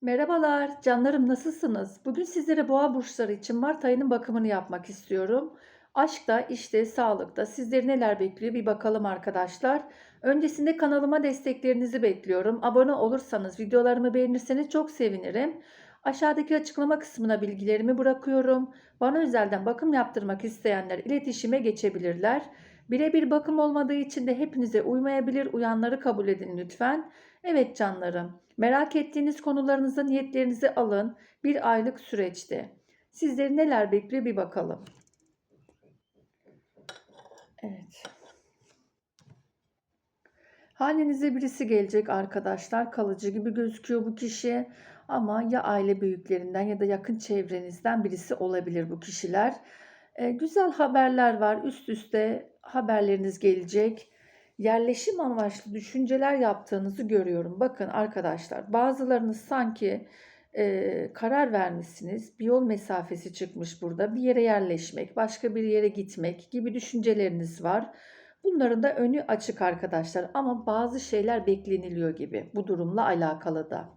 Merhabalar, canlarım nasılsınız? Bugün sizlere boğa burçları için Mart ayının bakımını yapmak istiyorum. Aşkta, işte, sağlıkta sizleri neler bekliyor bir bakalım arkadaşlar. Öncesinde kanalıma desteklerinizi bekliyorum. Abone olursanız, videolarımı beğenirseniz çok sevinirim. Aşağıdaki açıklama kısmına bilgilerimi bırakıyorum. Bana özelden bakım yaptırmak isteyenler iletişime geçebilirler. Birebir bakım olmadığı için de hepinize uymayabilir. Uyanları kabul edin lütfen. Evet canlarım. Merak ettiğiniz konularınıza niyetlerinizi alın. Bir aylık süreçte. Sizleri neler bekliyor bir bakalım. Evet. Hanenize birisi gelecek arkadaşlar. Kalıcı gibi gözüküyor bu kişi. Ama ya aile büyüklerinden ya da yakın çevrenizden birisi olabilir bu kişiler. Ee, güzel haberler var. Üst üste haberleriniz gelecek yerleşim amaçlı düşünceler yaptığınızı görüyorum. Bakın arkadaşlar bazılarınız sanki e, karar vermişsiniz. Bir yol mesafesi çıkmış burada. Bir yere yerleşmek, başka bir yere gitmek gibi düşünceleriniz var. Bunların da önü açık arkadaşlar ama bazı şeyler bekleniliyor gibi bu durumla alakalı da.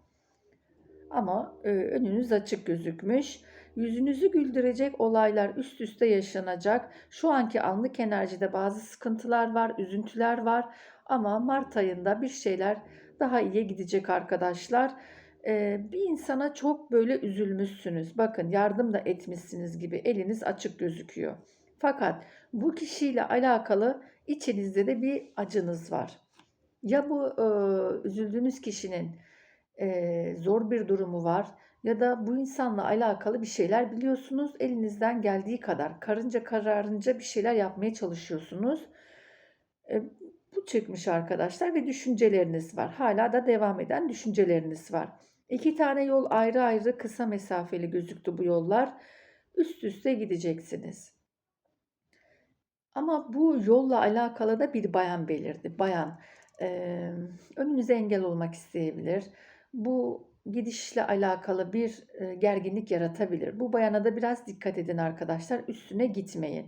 Ama e, önünüz açık gözükmüş. Yüzünüzü güldürecek olaylar üst üste yaşanacak. Şu anki anlık enerjide bazı sıkıntılar var, üzüntüler var. Ama Mart ayında bir şeyler daha iyiye gidecek arkadaşlar. Ee, bir insana çok böyle üzülmüşsünüz. Bakın yardım da etmişsiniz gibi eliniz açık gözüküyor. Fakat bu kişiyle alakalı içinizde de bir acınız var. Ya bu e, üzüldüğünüz kişinin e, zor bir durumu var ya da bu insanla alakalı bir şeyler biliyorsunuz. Elinizden geldiği kadar karınca kararınca bir şeyler yapmaya çalışıyorsunuz. E, bu çıkmış arkadaşlar ve düşünceleriniz var. Hala da devam eden düşünceleriniz var. İki tane yol ayrı ayrı kısa mesafeli gözüktü bu yollar. Üst üste gideceksiniz. Ama bu yolla alakalı da bir bayan belirdi. Bayan e, önünüze engel olmak isteyebilir. Bu gidişle alakalı bir e, gerginlik yaratabilir. Bu bayana da biraz dikkat edin arkadaşlar. Üstüne gitmeyin.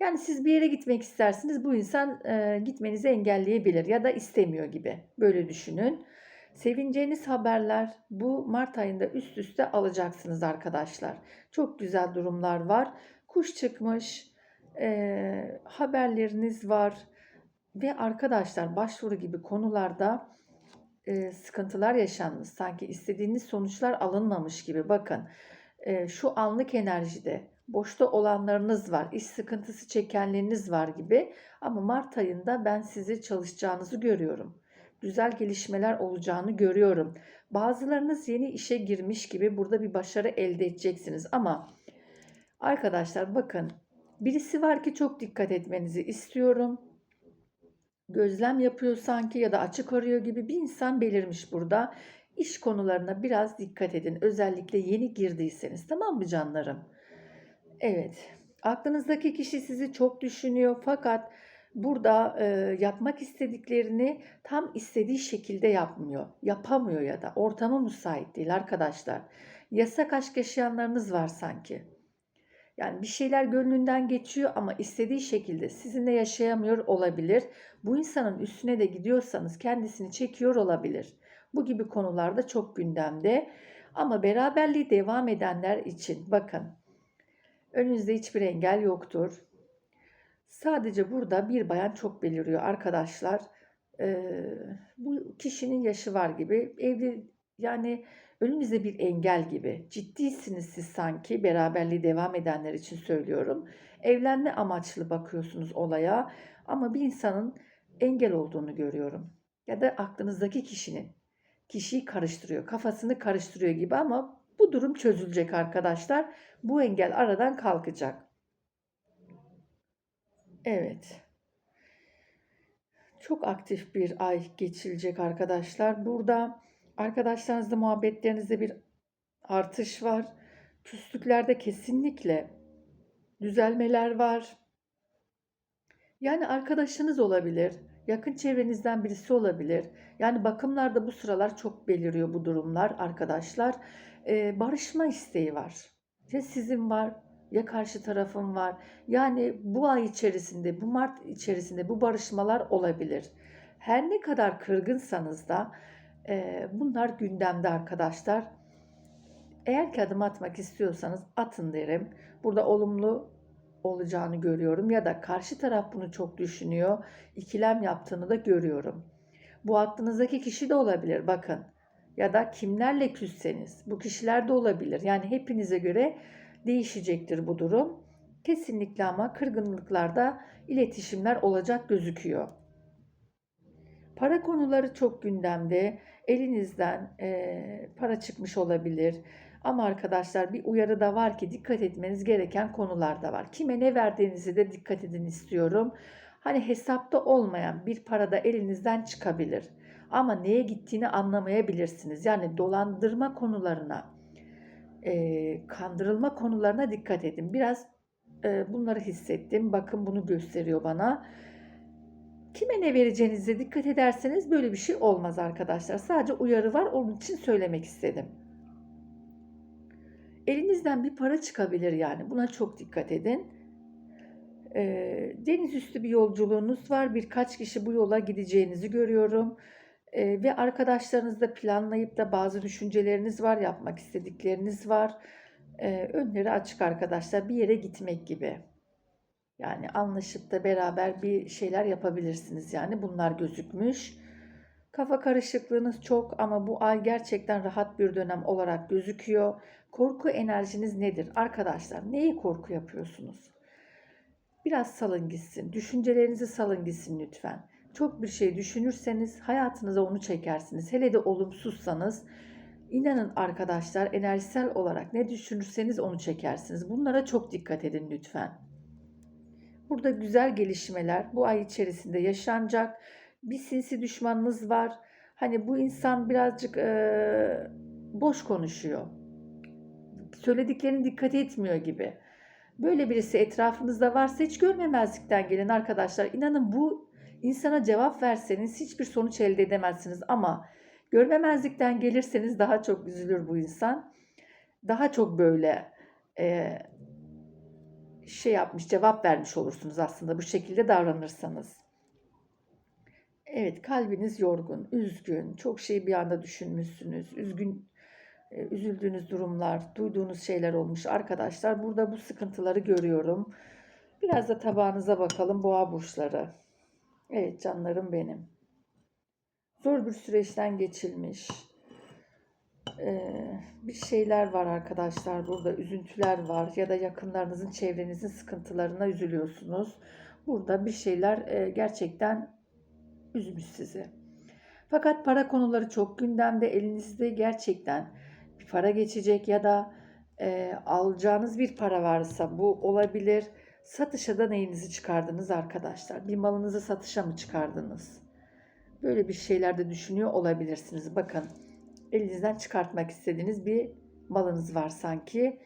Yani siz bir yere gitmek istersiniz. Bu insan e, gitmenizi engelleyebilir ya da istemiyor gibi. Böyle düşünün. Sevineceğiniz haberler bu Mart ayında üst üste alacaksınız arkadaşlar. Çok güzel durumlar var. Kuş çıkmış, e, haberleriniz var ve arkadaşlar başvuru gibi konularda e, sıkıntılar yaşanmış. Sanki istediğiniz sonuçlar alınmamış gibi. Bakın e, şu anlık enerjide boşta olanlarınız var. iş sıkıntısı çekenleriniz var gibi. Ama Mart ayında ben sizi çalışacağınızı görüyorum. Güzel gelişmeler olacağını görüyorum. Bazılarınız yeni işe girmiş gibi burada bir başarı elde edeceksiniz. Ama arkadaşlar bakın birisi var ki çok dikkat etmenizi istiyorum gözlem yapıyor sanki ya da açık arıyor gibi bir insan belirmiş burada. İş konularına biraz dikkat edin. Özellikle yeni girdiyseniz tamam mı canlarım? Evet. Aklınızdaki kişi sizi çok düşünüyor fakat burada e, yapmak istediklerini tam istediği şekilde yapmıyor. Yapamıyor ya da ortama müsait değil arkadaşlar. Yasak aşk yaşayanlarınız var sanki. Yani bir şeyler gönlünden geçiyor ama istediği şekilde sizinle yaşayamıyor olabilir. Bu insanın üstüne de gidiyorsanız kendisini çekiyor olabilir. Bu gibi konularda çok gündemde. Ama beraberliği devam edenler için bakın önünüzde hiçbir engel yoktur. Sadece burada bir bayan çok beliriyor arkadaşlar. Ee, bu kişinin yaşı var gibi. Evli yani önünüzde bir engel gibi. Ciddisiniz siz sanki beraberliği devam edenler için söylüyorum. Evlenme amaçlı bakıyorsunuz olaya ama bir insanın engel olduğunu görüyorum. Ya da aklınızdaki kişinin kişiyi karıştırıyor, kafasını karıştırıyor gibi ama bu durum çözülecek arkadaşlar. Bu engel aradan kalkacak. Evet. Çok aktif bir ay geçilecek arkadaşlar. Burada Arkadaşlarınızla muhabbetlerinizde bir artış var. Küslüklerde kesinlikle düzelmeler var. Yani arkadaşınız olabilir, yakın çevrenizden birisi olabilir. Yani bakımlarda bu sıralar çok beliriyor bu durumlar arkadaşlar. Ee, barışma isteği var. Ya sizin var ya karşı tarafın var. Yani bu ay içerisinde, bu Mart içerisinde bu barışmalar olabilir. Her ne kadar kırgınsanız da Bunlar gündemde arkadaşlar. Eğer ki adım atmak istiyorsanız atın derim. Burada olumlu olacağını görüyorum ya da karşı taraf bunu çok düşünüyor. ikilem yaptığını da görüyorum. Bu aklınızdaki kişi de olabilir bakın. Ya da kimlerle küsseniz bu kişiler de olabilir. Yani hepinize göre değişecektir bu durum. Kesinlikle ama kırgınlıklarda iletişimler olacak gözüküyor. Para konuları çok gündemde. Elinizden eee, para çıkmış olabilir. Ama arkadaşlar bir uyarı da var ki dikkat etmeniz gereken konular da var. Kime ne verdiğinizi de dikkat edin istiyorum. Hani hesapta olmayan bir para da elinizden çıkabilir. Ama neye gittiğini anlamayabilirsiniz. Yani dolandırma konularına, eee, kandırılma konularına dikkat edin. Biraz eee, bunları hissettim. Bakın bunu gösteriyor bana. Kime ne vereceğinize dikkat ederseniz böyle bir şey olmaz arkadaşlar. Sadece uyarı var onun için söylemek istedim. Elinizden bir para çıkabilir yani. Buna çok dikkat edin. Eee, deniz üstü bir yolculuğunuz var. Birkaç kişi bu yola gideceğinizi görüyorum. Eee, ve arkadaşlarınızla planlayıp da bazı düşünceleriniz var, yapmak istedikleriniz var. Eee, önleri açık arkadaşlar. Bir yere gitmek gibi. Yani anlaşıp da beraber bir şeyler yapabilirsiniz yani bunlar gözükmüş. Kafa karışıklığınız çok ama bu ay gerçekten rahat bir dönem olarak gözüküyor. Korku enerjiniz nedir arkadaşlar? Neyi korku yapıyorsunuz? Biraz salın gitsin. Düşüncelerinizi salın gitsin lütfen. Çok bir şey düşünürseniz hayatınıza onu çekersiniz. Hele de olumsuzsanız inanın arkadaşlar enerjisel olarak ne düşünürseniz onu çekersiniz. Bunlara çok dikkat edin lütfen. Burada güzel gelişmeler bu ay içerisinde yaşanacak. Bir sinsi düşmanınız var. Hani bu insan birazcık eee, boş konuşuyor. Söylediklerine dikkat etmiyor gibi. Böyle birisi etrafınızda varsa hiç görmemezlikten gelin arkadaşlar. İnanın bu insana cevap verseniz hiçbir sonuç elde edemezsiniz ama görmemezlikten gelirseniz daha çok üzülür bu insan. Daha çok böyle eee, şey yapmış, cevap vermiş olursunuz aslında bu şekilde davranırsanız. Evet, kalbiniz yorgun, üzgün, çok şeyi bir anda düşünmüşsünüz, üzgün, e, üzüldüğünüz durumlar, duyduğunuz şeyler olmuş arkadaşlar. Burada bu sıkıntıları görüyorum. Biraz da tabağınıza bakalım boğa burçları. Evet canlarım benim. Zor bir süreçten geçilmiş. Ee, bir şeyler var arkadaşlar burada üzüntüler var ya da yakınlarınızın çevrenizin sıkıntılarına üzülüyorsunuz. Burada bir şeyler e, gerçekten üzmüş sizi. Fakat para konuları çok gündemde elinizde gerçekten bir para geçecek ya da e, alacağınız bir para varsa bu olabilir. Satışa da neyinizi çıkardınız arkadaşlar? Bir malınızı satışa mı çıkardınız? Böyle bir şeyler de düşünüyor olabilirsiniz. Bakın elinizden çıkartmak istediğiniz bir malınız var sanki.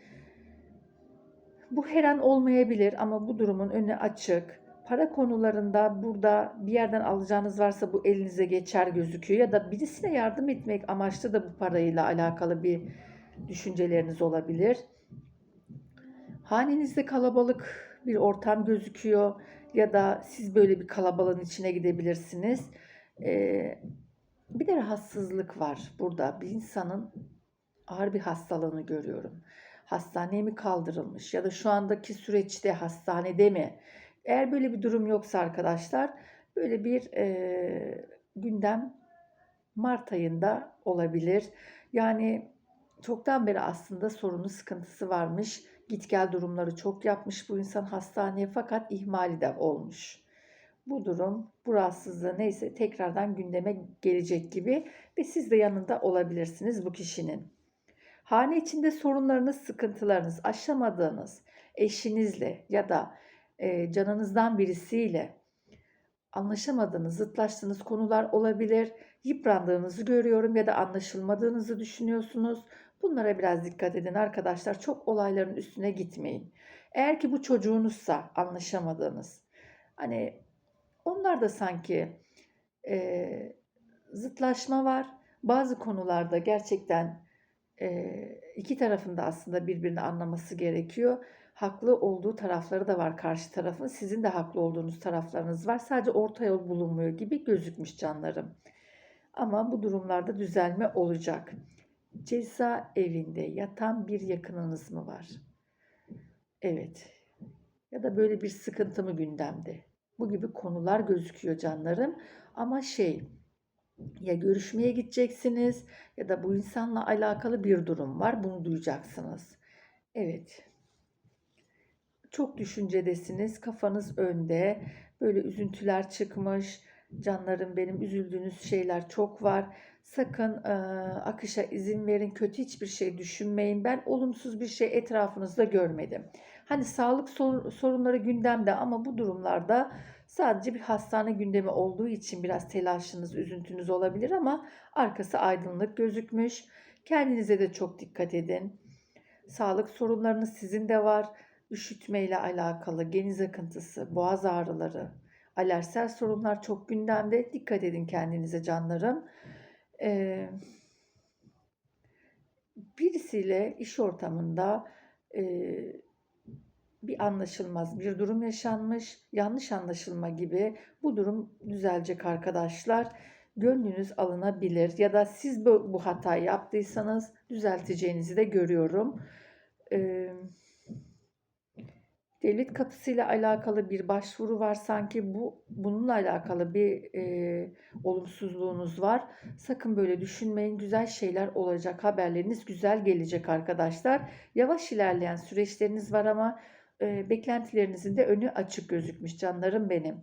Bu her an olmayabilir ama bu durumun önü açık. Para konularında burada bir yerden alacağınız varsa bu elinize geçer gözüküyor ya da birisine yardım etmek amaçlı da bu parayla alakalı bir düşünceleriniz olabilir. Hanenizde kalabalık bir ortam gözüküyor ya da siz böyle bir kalabalığın içine gidebilirsiniz. Ee, bir de rahatsızlık var burada. Bir insanın ağır bir hastalığını görüyorum. Hastaneye mi kaldırılmış ya da şu andaki süreçte hastanede mi? Eğer böyle bir durum yoksa arkadaşlar böyle bir e, gündem Mart ayında olabilir. Yani çoktan beri aslında sorunu sıkıntısı varmış. Git gel durumları çok yapmış bu insan hastaneye fakat ihmali de olmuş. Bu durum, bu rahatsızlığı neyse tekrardan gündeme gelecek gibi ve siz de yanında olabilirsiniz bu kişinin. Hane içinde sorunlarınız, sıkıntılarınız, aşamadığınız eşinizle ya da e, canınızdan birisiyle anlaşamadığınız, zıtlaştığınız konular olabilir. Yıprandığınızı görüyorum ya da anlaşılmadığınızı düşünüyorsunuz. Bunlara biraz dikkat edin arkadaşlar. Çok olayların üstüne gitmeyin. Eğer ki bu çocuğunuzsa anlaşamadığınız, hani onlar da sanki e, zıtlaşma var. Bazı konularda gerçekten e, iki tarafın da aslında birbirini anlaması gerekiyor. Haklı olduğu tarafları da var karşı tarafın. Sizin de haklı olduğunuz taraflarınız var. Sadece orta yol bulunmuyor gibi gözükmüş canlarım. Ama bu durumlarda düzelme olacak. Ceza evinde yatan bir yakınınız mı var? Evet. Ya da böyle bir sıkıntı mı gündemde? Bu gibi konular gözüküyor canlarım. Ama şey ya görüşmeye gideceksiniz ya da bu insanla alakalı bir durum var. Bunu duyacaksınız. Evet. Çok düşüncedesiniz. Kafanız önde. Böyle üzüntüler çıkmış. Canlarım benim üzüldüğünüz şeyler çok var. Sakın e, akışa izin verin. Kötü hiçbir şey düşünmeyin. Ben olumsuz bir şey etrafınızda görmedim. Hani sağlık sor- sorunları gündemde ama bu durumlarda sadece bir hastane gündemi olduğu için biraz telaşınız, üzüntünüz olabilir ama arkası aydınlık gözükmüş. Kendinize de çok dikkat edin. Sağlık sorunlarınız sizin de var. Üşütmeyle alakalı, geniz akıntısı, boğaz ağrıları, alerjisel sorunlar çok gündemde. Dikkat edin kendinize canlarım. Ee, birisiyle iş ortamında e, bir anlaşılmaz bir durum yaşanmış, yanlış anlaşılma gibi bu durum düzelecek arkadaşlar. Gönlünüz alınabilir ya da siz bu, bu hatayı yaptıysanız düzelteceğinizi de görüyorum. Ee, devlet kapısıyla alakalı bir başvuru var sanki bu bununla alakalı bir e, olumsuzluğunuz var. Sakın böyle düşünmeyin. Güzel şeyler olacak. Haberleriniz güzel gelecek arkadaşlar. Yavaş ilerleyen süreçleriniz var ama e, beklentilerinizin de önü açık gözükmüş canlarım benim.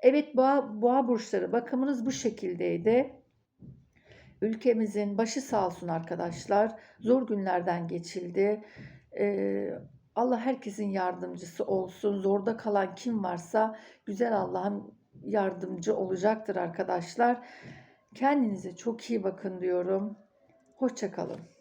Evet boğa, boğa burçları bakımınız bu şekildeydi. Ülkemizin başı sağ olsun arkadaşlar. Zor günlerden geçildi. Ee, Allah herkesin yardımcısı olsun. Zorda kalan kim varsa güzel Allah'ın yardımcı olacaktır arkadaşlar. Kendinize çok iyi bakın diyorum. Hoşçakalın.